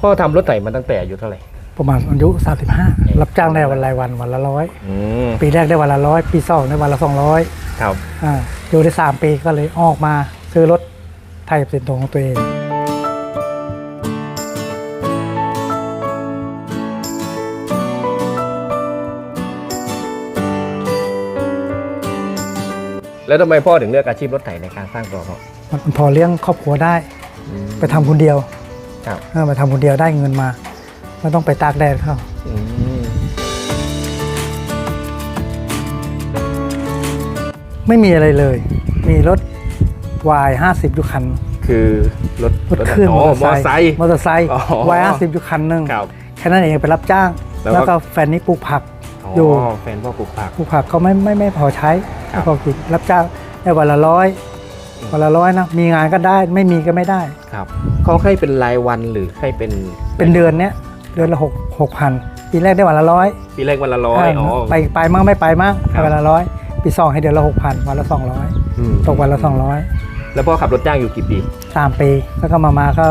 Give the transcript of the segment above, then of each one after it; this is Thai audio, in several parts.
พ่อทำรถไถมาตั้งแต่อายุเท่าไหร่ ประมาณอายุ 35 รับจ้างได้วันรายวันวันละร้อยอืมปีแรกได้วันละร้อยปีสองได้วันละสองร้อยครับ อ่าอยู่ได้สามปีก็เลยออกมาซื้อรถไทยเป็นตัวของตัวเองแล้วทำไมพ่อถึงเลือกอาชีพรถไถในการสร้างตัวพ่อมันพอเลี้ยงครอบครัวได้อืมไปทำคนเดียว ครับ เออไปทำคนเดียวได้เงินมาไม่ต้องไปตากแดดเขาอืมไม่มีอะไรเลย มีรถวายห้าสิบอยู่คันคือรถรถเครื่องอ๋อมอเตอร์ไซค์ มอเตอร์ไซค์อ๋อ วายห้าสิบอยู่คันหนึงครับ แค่นั้นเองไปรับจ้าง แล้วก็ แล้วก็แฟนนี้ปลูกผักอ๋ออยู่ แฟนพ่อปลูกผัก ปลูกผักก็ไม่ไม่ไม่พอใช้ครับไม่พอกินรับจ้างได้วันละร้อย วันละร้อยนะมีงานก็ได้ไม่มีก็ไม่ได้ครับเขาให้เป็นรายวันหรือให้เป็นเป็นเดือนเนี้ยเดือนละหกหกพันปีแรกได้วันละร้อยปีแรกวันละร้อยอ๋อไปไปมั่งไม่ไปมั่งครับวันละร้อยปีสองให้เดือนละหกพันวันละสองร้อยอืมตกวันละสองร้อยแล้วพ่อขับรถจ้างอยู่กี่ปีสามปีแล้วก็มามาก็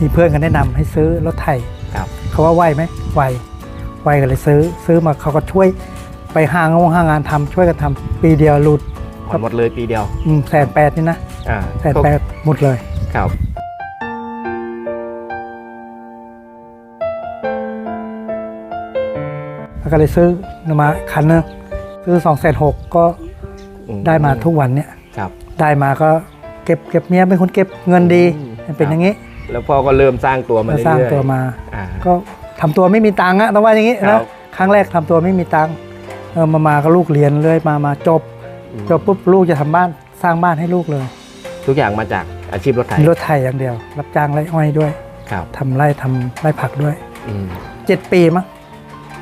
มีเพื่อนกันแนะนำให้ซื้อรถไถครับเขาว่าไหวไหมไหวไหวกันเลยซื้อ ซื้อมาเขาก็ช่วยไปห้างงห้างานทำช่วยกันทำปีเดียวหลุด ผ่อนหมดเลยปีเดียวแสนแปดนี่นะอ่าแสนแปดหมดเลยครับแล้วก็เลยซื้อมาคันนึงซื้อสองแสนหกก็อืได้มาทุกวันเนี่ยครับ ได้มาก็เก็บเก็บเมียเป็นคนเก็บเงินดีอืมมันเป็นอย่างนี้ แล้วพ่อก็เริ่มสร้างตัวมามาเรื่อยๆสร้างตัวมาอ่าก็ทำตัวไม่มีตังค์อะต้องว่าอย่างนี้ครันะบครั้งแรกทำตัวไม่มีตังค์เออมามาก็ลูกเรียนเลยมามาจบอืม จบปุ๊บลูกจะทำบ้านสร้างบ้านให้ลูกเลย ทุกอย่างมาจากอาชีพรถไถมีรถไถอย่างเดียว รับจ้างไร่อ้อยด้วยครับทำไร่ทำไร่ผักด้วยอืมเจ็ดปีมั้ง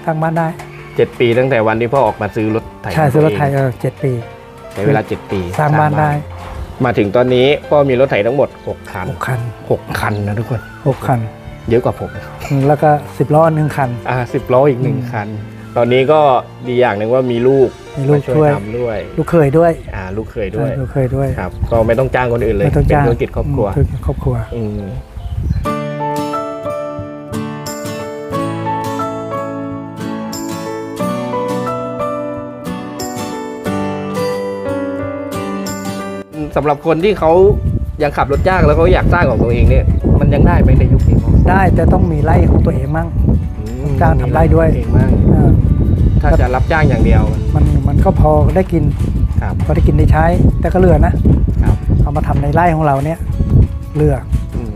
สร้างบ้านได้เจ็ดปีตั้งแต่วันที่พ่อออกมาซื้อรถไถใช่ซื้อรถไถขงเออเจ็ดปีตัวเองใช้เวลาเจ็ดปีสร้างบ้านได้ มาถึงตอนนี้พ่อมีรถไถทั้งหมดหกคันหกคันหกคันนะทุกคนหกคัน เยอะกว่าผม แล้วก็สิบล้อหนึ่งคัน อ่าสิบล้ออีกหนึ่งอืมคัน ตอนนี้ก็ดีอย่างหนึ่งว่ามีลูก มีลูกมาช่ช่ววยยทำด้วยลูกเคยด้วยอ่าลูกเคยด้วยเออลูกเคยด้วยครับก็ไม่ต้องจ้างคนอื่นเลยไม่ต้องเป็นจ้างธุรกิจครอบครัวธุรกิจครอบครัวอืมสำหรับคนที่เขายังขับรถจ้างแล้วเขาอยากสร้างของตัวเองเนี่ย มันยังได้ไหมในยุคนี้พ่อได้แต่ต้องมีไร่ของตัวเองมั่งอืมจ้างทำไร่ด้วยเองมากเออ ถ้าจะรับจ้างอย่างเดียว มันมันก็พอได้กินครับพอได้กินได้ใช้ แต่ก็เหลือนะครับเอามาทำในไร่ของเราเนี่ยเหลืออืม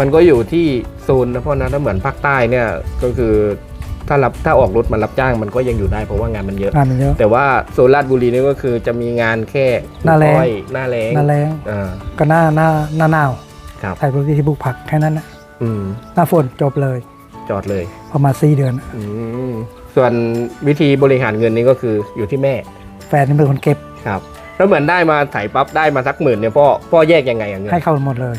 มันก็อยู่ที่โซนนะพ่อนะถ้าเหมือนภาคใต้เนี่ยก็คือถ้ารับถ้าออกรถมารับจ้างมันก็ยังอยู่ได้เพราะว่างานมันเยอะ งานมันเยอะ แต่ว่าโซนราชบุรีนี่ก็คือจะมีงานแค่หน้าแล้ง อ้อยหน้าแรงหน้าแรงอ่าก็หน้าหน้าหน้าหนาวครับ ใส่พื้นที่ที่ปลูกผักแค่นั้นนะอืมหน้าฝนจบเลยจอดเลยประมาณสี่เดือน อืม ส่วนวิธีบริหารเงินนี่ก็คืออยู่ที่แม่แฟนนี่เป็นคนเก็บ ครับ แล้วเหมือนได้มาถ่ายปั๊บได้มาสักหมื่นเนี่ยพ่อพ่อแยกยังไงอย่างเงี้ยให้เข้าหมดเลย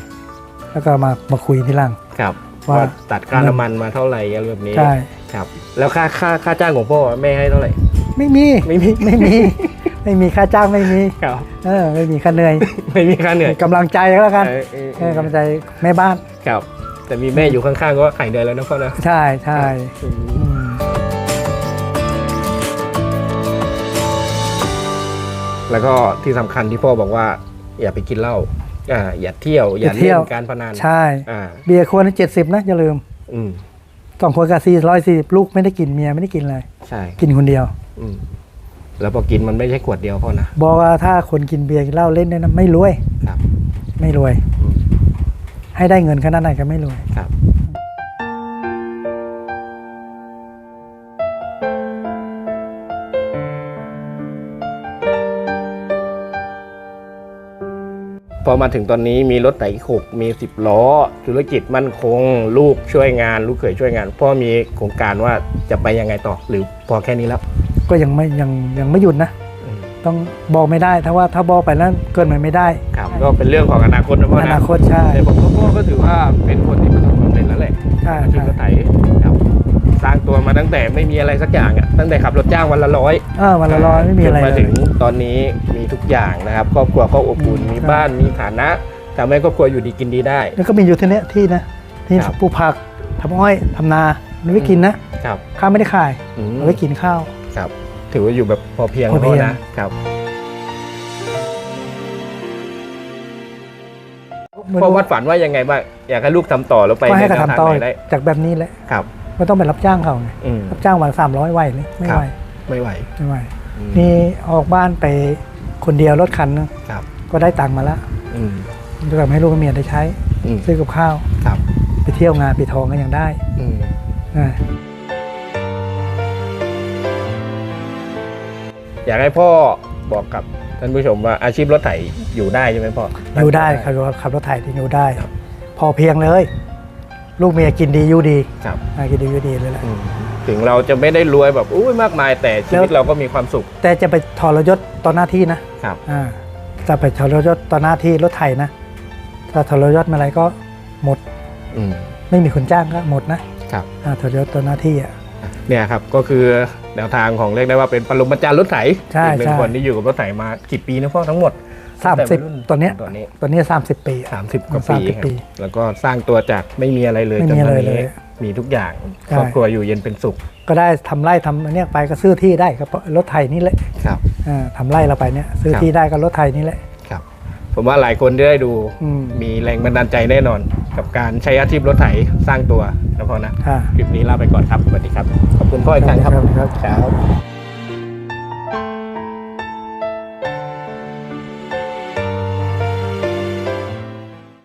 แล้วก็มามาคุยที่หลัง ครับว่า ว่าตัดค่าน้ำมันมาเท่าไหร่อะไรแบบนี้ใช่ ครับ แล้วค่าค่าค่าจ้างของพ่อแม่ให้เท่าไหร่ไม่มี ไม่มีไม่มี ไม่มีค่าจ้างไม่มี ครับ เออ ไม่มีค่าเหนื่อยไม่มีค่าเหนื่อยกำลังใจก็แล้วกันเออเออเออกำลังใจแม่บ้าน ครับ แต่มีแม่อยู่ข้างๆ ก็หายเหนื่อยแล้วนะพ่อนะ ใช่ใช่อืม แล้วก็ที่สำคัญที่พ่อบอกว่า อย่าไปกินเหล้าอ่าอย่าเที่ยว อย่าเล่นการพนันใช่อ่าเบียร์ควรเจ็ดสิบนะอย่าลืมอืมสองคนกับสี่ร้อยสี่ลูกไม่ได้กินเมียไม่ได้กินเลยใช่กินคนเดียว อืมแล้วพอกินมันไม่ใช่ขวดเดียวพ่อนะบอกว่าถ้าคนกินเบียร์กินเหล้าเล่นเนี่ยนะไม่รวยครับ ไม่รวยอืมให้ได้เงินขนาดไหนก็ไม่รวยครับ พอมาถึงตอนนี้มีรถไถขกมีสิบล้อ ธุรกิจมั่นคง ลูกช่วยงาน ลูกเขยช่วยงาน พ่อมีโครงการว่าจะไปยังไงต่อ หรือพอแค่นี้แล้ว ก็ยังไม่ยังยังไม่หยุดนะอืมต้องบอกไม่ได้ถ้าว่าถ้าบอกไปแล้วเกินมันไม่ได้ครับก็เป็นเรื่องของอนาคตนะพ่ออนะนาคตใช่แต่ผมก็พ่อก็ถือว่าเป็นคนที่ประสบความสำเร็จแล้วแหละใช่อาชีพใช่รถไถครับ สร้างตัวมาตั้งแต่ไม่มีอะไรสักอย่างอะตั้งแต่ขับรถจ้างวันละร้อยเออวันละร้อยไม่มีอะไรจนมาเลถึยงตอนนี้มีทุกอย่างนะครับครอบครัวก็อบอุ่นอืมมีใช่บ้านมีฐานะทำให้ครอบครัวอยู่ดีกินดีได้ แล้วก็มีอยู่ที่เนี้ยที่นะที่ครับปลูกผักทำอ้อยทำนาเอาไว้กินนะครับ ข้าวไม่ได้ขายอืมเอาไว้กินข้าว ครับ ถือว่าอยู่แบบพอเพียงพอเพียงนะครับ พ่อวัดฝันว่ายังไงบ้างอยากให้ลูกทำต่อแล้วไปก็ให้ในกระแนวทางทำต่อไหนได้จากแบบนี้แหละ ครับ ไม่ต้องไปรับจ้างเขาไงอืม รับจ้างวันสามร้อยไหวไหมไม่ครับไหวไม่ไหวไม่ไหวอืมนี่ออกบ้านไปคนเดียวรถคันนึงครับ ก็ได้ตังค์มาแล้วอืมจะทำให้ลูกกับเมียได้ใช้ อืมซื้อกับข้าว ครับไปเที่ยวงานปีทองก็ยังได้อืมนะอยากให้พ่อบอกกับท่านผู้ชมว่าอาชีพรถไถอยู่ได้ใช่ไหมพ่ออยู่ได้ขับรถขับรถไถที่อยู่ได้ ครับ พอเพียงเลย ลูกเมียกินดีอยู่ดีครับอ่ากินดีอยู่ดีเลยแหละอืมถึงเราจะไม่ได้รวยแบบอุ้ยมากมาย แต่ชีวิตแล้วเราก็มีความสุขแต่จะไปทรยศต่อหน้าที่นะครับ อ่าจะไปทรยศต่อหน้าที่รถไถนะ ถ้าทรยศเมื่อไหรก็หมดอืม ไม่มีคนจ้างก็หมดนะครับ อ่าทรยศต่อหน้าที่อะ เนี่ยครับก็คือแนวทางของเรียกได้ว่าเป็นปรมาจารย์รถไถใช่อีกหนึ่ใช่ งคนที่อยู่กับรถไถมากี่ปีนะพ่อทั้งหมด สามสิบตั้งแต่วัยรุ่ตอนเนี้ยตอนนี้ตอนนี้สามสิบปีอะสามสิบกว่าสามปีสิบครับปีแล้วก็สร้างตัวจากไม่มีอะไรเลยไม่จนมีตอะอนไรเลนี้ยมีทุกอย่างใช่ครอบครัวอยู่เย็นเป็นสุข ก็ได้ทำไร่ทำอันเนี้ยไปก็ซื้อที่ได้ก็รถไถนี่แหละครับอ่าทำไร่เราไปเนี่ยซื้อครับที่ได้ก็รถไถนี่แหละครับ ผมว่าหลายคนที่ได้ดูอืมมีแรงบันดาลใจแน่นอน กับการใช้อาชีพรถไถสร้างตัวนะพ่อนะค่ะคลิปนี้ลาไปก่อนครับสวัสดีครับขอบคุณพ่ออีกครั้งครับครับครับ